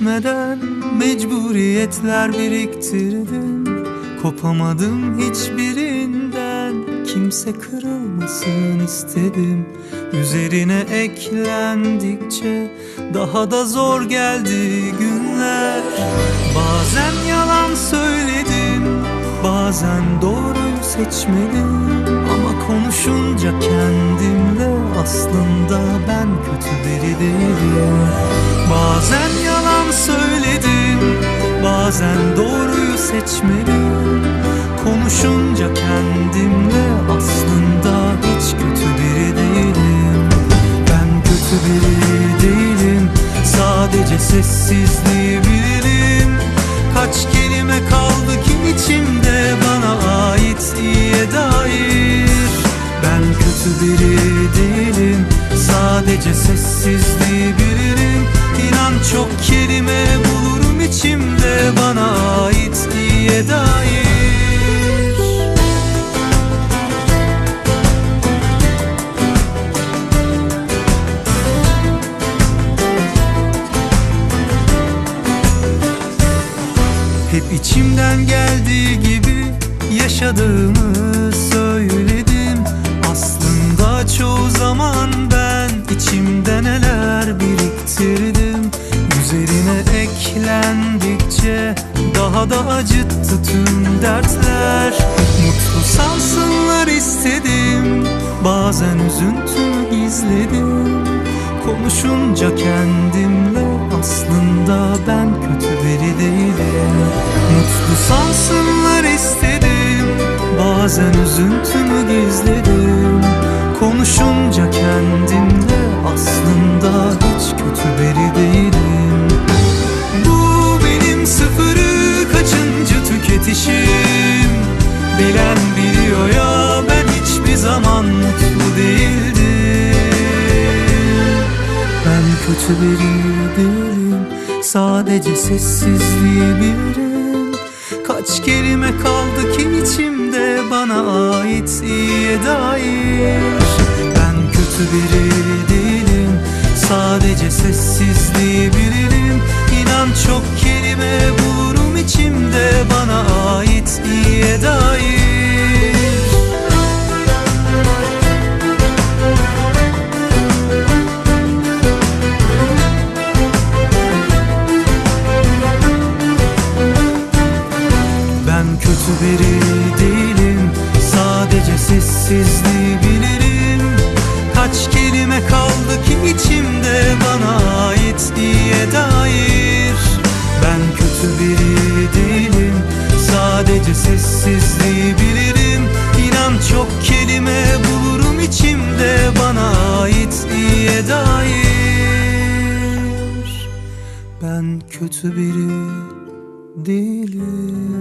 yetmeden mecburiyetler biriktirdim Kopamadım hiçbirinden Kimse kırılmasın istedim. Üzerine eklendikçe Daha da zor geldi günler. Bazen yalan söyledim Bazen doğruyu seçmedim. Ama konuşunca kendimle Aslında ben kötü biri değilim. Bazen Bazen doğruyu seçmedim. Konuşunca kendimle Aslında hiç kötü biri değilim. Ben kötü biri değilim Sadece sessizliği bilirim. Kaç kelime kaldı ki içimde Bana ait iyiye dair. Ben kötü biri değilim Sadece sessizliği bilirim. İnan çok içimde Bana ait iyiye dair. Hep içimden geldiği gibi yaşadığımı söyledim. Aslında çoğu zaman daha da acıttı tüm dertler. Mutlu sansınlar istedim Bazen üzüntümü gizledim Konuşunca kendimle aslında ben kötü biri değilim. Mutlu sansınlar istedim Bazen üzüntümü gizledim. Konuşunca kendimle aslında hiç kötü biri değilim ben kötü biri değilim Sadece sessizliği bilirim Kaç kelime kaldı ki içimde Bana ait iyiye dair. Ben kötü biri değilim Sadece sessizliği bilirim İnan çok kelime bulurum içimde Bana ait iyiye dair kötü biri değilim. Sadece sessizliği bilirim. Kaç kelime kaldı ki içimde Bana ait iyiye dair. Ben kötü biri değilim. Sadece sessizliği bilirim. İnan çok kelime bulurum içimde Bana ait iyiye dair. Ben kötü biri değilim